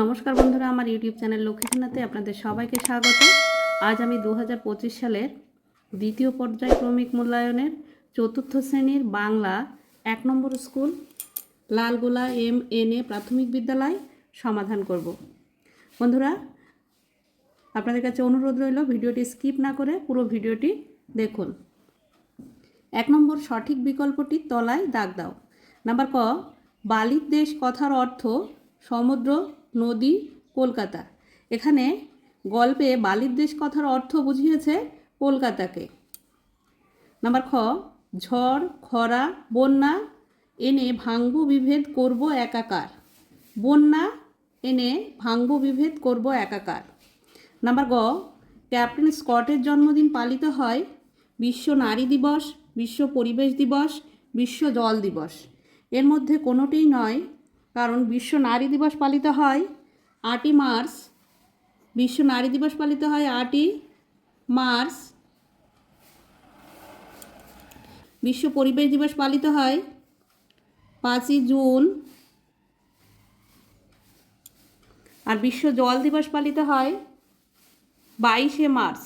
নমস্কার বন্ধুরা, আমার ইউটিউব চ্যানেল লক্ষ্মীখানাতে আপনাদের সবাইকে স্বাগত। আজ আমি দু হাজার পঁচিশ সালের দ্বিতীয় পর্যায় ক্রমিক মূল্যায়নের চতুর্থ শ্রেণির বাংলা এক নম্বর school, Lalgola M N A প্রাথমিক বিদ্যালয় সমাধান করব। বন্ধুরা, আপনাদের কাছে অনুরোধ রইল, ভিডিওটি স্কিপ না করে পুরো ভিডিওটি দেখুন। এক নম্বর সঠিক বিকল্পটি তলায় দাগ দাও। নাম্বার ক, বালির দেশ কথার অর্থ সমুদ্র নদী, কলকাতা। এখানে গল্পে বালির দেশ কথার অর্থ বুঝিয়েছে কলকাতাকে। নাম্বার খ, ঝড়, খরা, বন্যা, এনে ভাঙ্গ বিভেদ করব একাকার। বন্যা, এনে ভাঙ্গ বিভেদ করব একাকার। নাম্বার গ, ক্যাপ্টেন স্কটের জন্মদিন পালিত হয় বিশ্ব নারী দিবস, বিশ্ব পরিবেশ দিবস, বিশ্ব জল দিবস। এর মধ্যে কোনোটিই নয় কারণ বিশ্ব নারী দিবস পালিত হয় আটই মার্চ। বিশ্ব নারী দিবস পালিত হয় আটই মার্চ। বিশ্ব পরিবেশ দিবস পালিত হয় পাঁচই জুন। আর বিশ্ব জল দিবস পালিত হয় বাইশে মার্চ।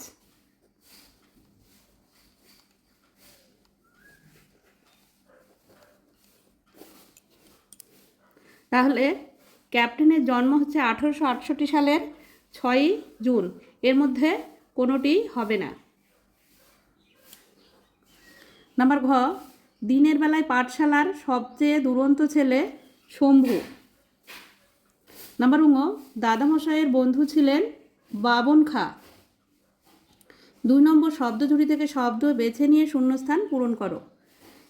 তাহলে ক্যাপ্টেনের জন্ম হচ্ছে আঠেরোশো আটষট্টি সালের ছয়ই জুন। এর মধ্যে কোনোটি হবে না। নাম্বার ঘ, দিনের বেলায় পাঠশালার সবচেয়ে দুরন্ত ছেলে শম্ভু। নাম্বার উঙ দাদামশাইয়ের বন্ধু ছিলেন বাবন খা। দুই নম্বর শব্দ ঝুড়ি থেকে শব্দ বেছে নিয়ে শূন্যস্থান পূরণ করো।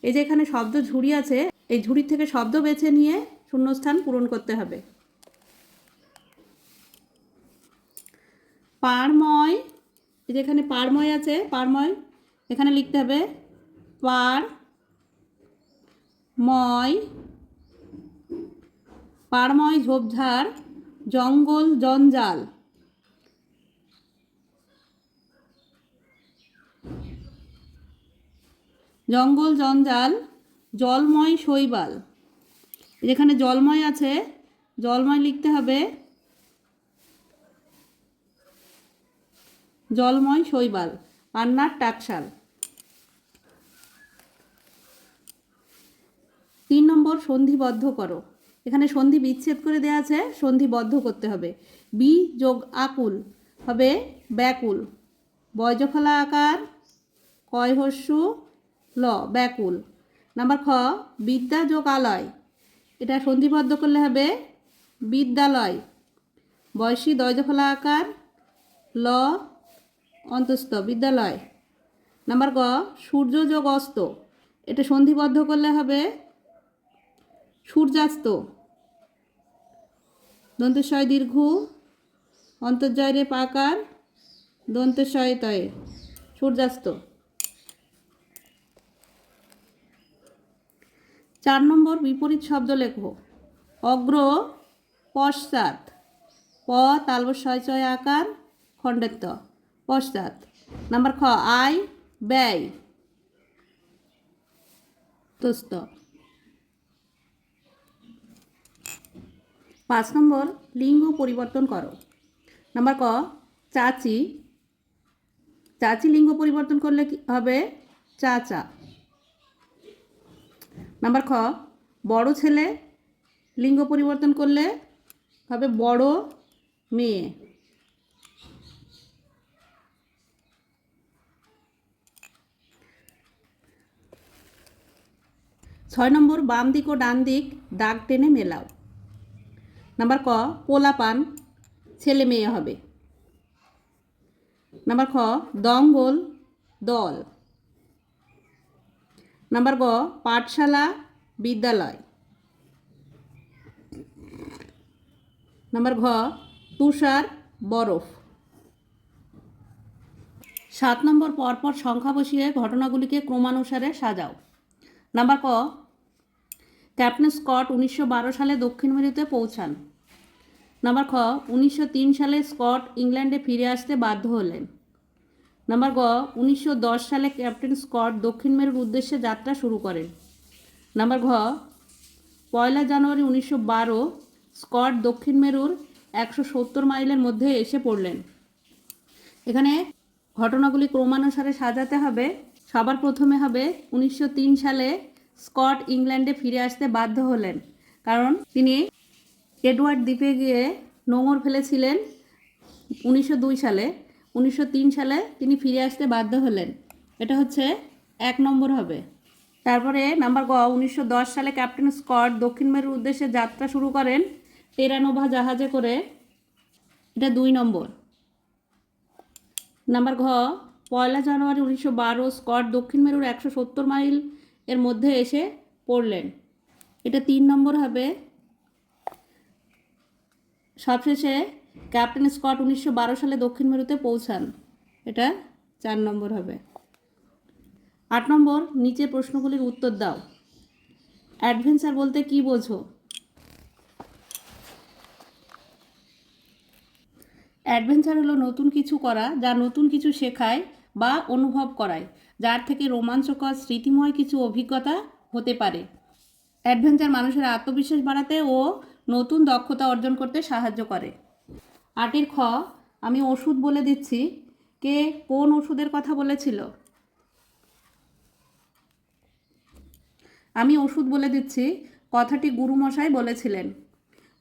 এই যে এখানে শব্দ ঝুড়ি আছে এই ঝুড়ি থেকে শব্দ বেছে নিয়ে শূন্যস্থান পূরণ করতে হবে। পারময়, এই যে এখানে পারময় আছে, পারময়, এখানে লিখতে হবে পার ময় পারময় ঝোপঝাড়, জঙ্গল জঞ্জাল। জঙ্গল জঞ্জাল জলময় শৈবাল। যেখানে জলময় আছে, জলময় লিখতে হবে জলময় শৈবাল, পান্নার টাকশাল। তিন নম্বর সন্ধিবদ্ধ করো। এখানে সন্ধি বিচ্ছেদ করে দেওয়া আছে সন্ধিবদ্ধ করতে হবে। বি যোগ আকুল হবে ব্যাকুল। বয়জফলা আকার কয় হস্যু ল, ব্যাকুল। নাম্বার খ বিদ্যা যোগ আলয় এটা সন্ধিবদ্ধ করলে হবে বিদ্যালয়। বয়সী দয়জফলা আকার, ল, অন্তস্থ, বিদ্যালয়। নাম্বার গ সূর্য যোগ অস্ত এটা সন্ধিবদ্ধ করলে হবে সূর্যাস্ত। দন্তস্বয় দীর্ঘ অন্তর্জয় রে পাকার দন্তস্বয় তয়ে সূর্যাস্ত। চার নম্বর বিপরীত শব্দ লেখো। অগ্র, পশ্চাৎ। প তালব ছয় চয় আকার, খণ্ডেত্ব। পশ্চাৎ। নাম্বার খ, আয়, ব্যয়। তোস্ত পাঁচ নম্বর, লিঙ্গ পরিবর্তন করো। নাম্বার ক, চাচি। চাচি লিঙ্গ পরিবর্তন করলে কি হবে? চাচা। নাম্বার খ, বড় ছেলে লিঙ্গ পরিবর্তন করলে হবে বড় মেয়ে। ছয় নম্বর, বাম দিক ও ডান দিক দাগ টেনে মেলাও। নাম্বার ক পোলা পান ছেলে মেয়ে হবে। নাম্বার খ, দঙ্গল দল। নাম্বার গ, পাঠশালা, বিদ্যালয়। নাম্বার ঘ, তুষার, বরফ। সাত নম্বর পরপর সংখ্যা বসিয়ে ঘটনাগুলিকে ক্রমানুসারে সাজাও। নাম্বার ক, ক্যাপ্টেন স্কট উনিশশো বারো সালে দক্ষিণ মেরুতে পৌঁছান। নাম্বার খ, উনিশশো তিন সালে স্কট ইংল্যান্ডে ফিরে আসতে বাধ্য হলেন। নাম্বার গ উনিশশো দশ সালে ক্যাপ্টেন স্কট দক্ষিণ মেরুর উদ্দেশ্যে যাত্রা শুরু করেন। নাম্বার ঘ পয়লা জানুয়ারি উনিশশো বারো স্কট দক্ষিণ মেরুর একশো সত্তর মাইলের মধ্যে এসে পড়লেন। এখানে ঘটনাগুলি ক্রমানুসারে সাজাতে হবে। সবার প্রথমে হবে উনিশশো তিন সালে স্কট ইংল্যান্ডে ফিরে আসতে বাধ্য হলেন। কারণ তিনি এডওয়ার্ড দ্বীপে গিয়ে নোঙর ফেলেছিলেন উনিশশো দুই সালে। উনিশশো তিন সালে তিনি ফিরে আসতে বাধ্য হলেন। এটা হচ্ছে এক নম্বর হবে। তারপরে নাম্বার গ, উনিশশো দশ সালে ক্যাপ্টেন স্কট দক্ষিণ মেরুর উদ্দেশ্যে যাত্রা শুরু করেন টেরানোভা জাহাজে করে। এটা দুই নম্বর। নাম্বার ঘ, পয়লা জানুয়ারি উনিশশো বারো স্কট দক্ষিণ মেরুর একশো সত্তর মাইল এর মধ্যে এসে পড়লেন। এটা তিন নম্বর হবে। সবশেষে ক্যাপ্টেন স্কট উনিশশো বারো সালে দক্ষিণ মেরুতে পৌঁছান। এটা চার নম্বর হবে। আট নম্বর, নিচে প্রশ্নগুলির উত্তর দাও। অ্যাডভেঞ্চার বলতে কি বোঝো? অ্যাডভেঞ্চার হলো নতুন কিছু করা, যা নতুন কিছু শেখায় বা অনুভব করায়, যার থেকে রোমাঞ্চকর, স্মৃতিময় কিছু অভিজ্ঞতা হতে পারে। অ্যাডভেঞ্চার মানুষের আত্মবিশ্বাস বাড়াতে ও নতুন দক্ষতা অর্জন করতে সাহায্য করে। আটের খ, আমি ওষুধ বলে দিচ্ছি। কে কোন ওষুধের কথা বলেছিল? আমি ওষুধ বলে দিচ্ছি, কথাটি গুরুমশাই বলেছিলেন।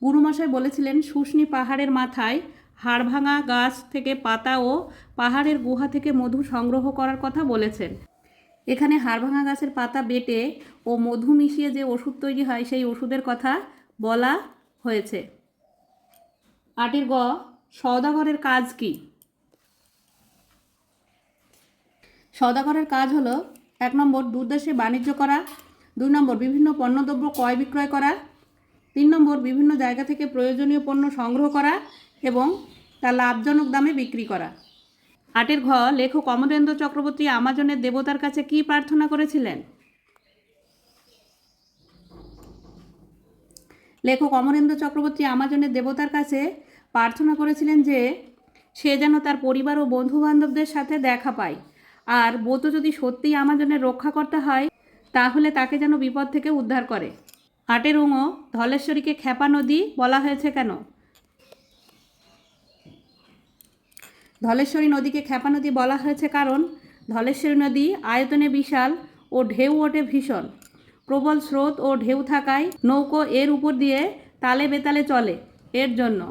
গুরুমশাই বলেছিলেন শুষ্নি পাহাড়ের মাথায় হাড়ভাঙা গাছ থেকে পাতা ও পাহাড়ের গুহা থেকে মধু সংগ্রহ করার কথা বলেছেন। এখানে হাড়ভাঙা গাছের পাতা বেটে ও মধু মিশিয়ে যে ওষুধ তৈরি হয়, সেই ওষুধের কথা বলা হয়েছে। আটের গ, সওদাগরের কাজ কি? সওদাগরের কাজ হলো, এক নম্বর দূরদেশে বাণিজ্য করা, দুই নম্বর বিভিন্ন পণ্যদ্রব্য ক্রয় বিক্রয় করা, তিন নম্বর বিভিন্ন জায়গা থেকে প্রয়োজনীয় পণ্য সংগ্রহ করা এবং তা লাভজনক দামে বিক্রি করা। আটের ঘ, লেখক অমরেন্দ্র চক্রবর্তী আমাজনের দেবতার কাছে কি প্রার্থনা করেছিলেন? লেখক অমরেন্দ্র চক্রবর্তী আমাজনের দেবতার কাছে প্রার্থনা করেছিলেন যে সে যেন তার পরিবার ও বন্ধু বান্ধবদের সাথে দেখা পায়। আর বোত যদি সত্যিই আমাজনের রক্ষা করতে হয়, তাহলে তাকে যেন বিপদ থেকে উদ্ধার করে। আটের উঙ ধলেশ্বরীকে খেপা নদী বলা হয়েছে কেন? ধলেশ্বরী নদীকে খেপা নদী বলা হয়েছে কারণ ধলেশ্বরী নদী আয়তনে বিশাল ও ঢেউ ওঠে ভীষণ। প্রবল স্রোত ও ঢেউ থাকায় নৌকো এর উপর দিয়ে তালে বেতালে চলে। এর জন্য